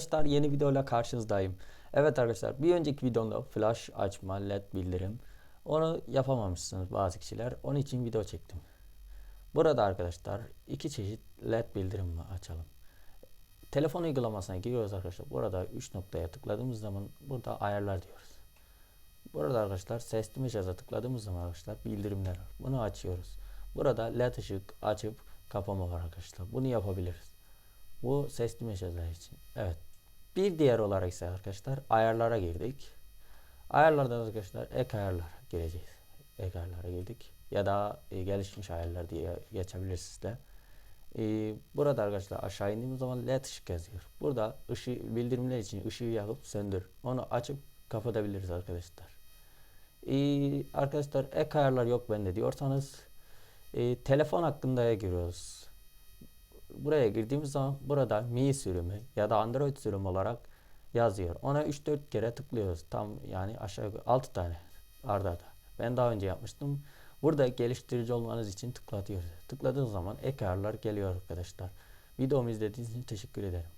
Arkadaşlar yeni videoyla karşınızdayım. Evet arkadaşlar bir önceki videomda flash açma led bildirim onu yapamamışsınız bazı kişiler. Onun için video çektim. Burada arkadaşlar iki çeşit led bildirim açalım. Telefon uygulamasına giriyoruz arkadaşlar. Burada 3 noktaya tıkladığımız zaman burada ayarlar diyoruz. Burada arkadaşlar sesli mesaja tıkladığımız zaman arkadaşlar bildirimler var. Bunu açıyoruz. Burada led ışık açıp kapama var arkadaşlar. Bunu yapabiliriz. Bu sesli mesajlar için. Evet. Bir diğer olarak ise arkadaşlar ayarlara girdik. Ayarlardan arkadaşlar ek ayarlara gireceğiz. Ek ayarlara girdik. Ya da e, gelişmiş ayarlar diye geçebilirsiniz de. E, burada arkadaşlar aşağı indiğimiz zaman led ışık yazıyor. Burada ışığı bildirimler için ışığı yakıp söndür. Onu açıp kapatabiliriz arkadaşlar. E, arkadaşlar ek ayarlar yok bende diyorsanız e, telefon hakkında giriyoruz buraya girdiğimiz zaman burada Mi sürümü ya da Android sürümü olarak yazıyor. Ona 3-4 kere tıklıyoruz. Tam yani aşağı yukarı 6 tane arda arda. Ben daha önce yapmıştım. Burada geliştirici olmanız için tıklatıyoruz. Tıkladığınız zaman ek ayarlar geliyor arkadaşlar. Videomu izlediğiniz için teşekkür ederim.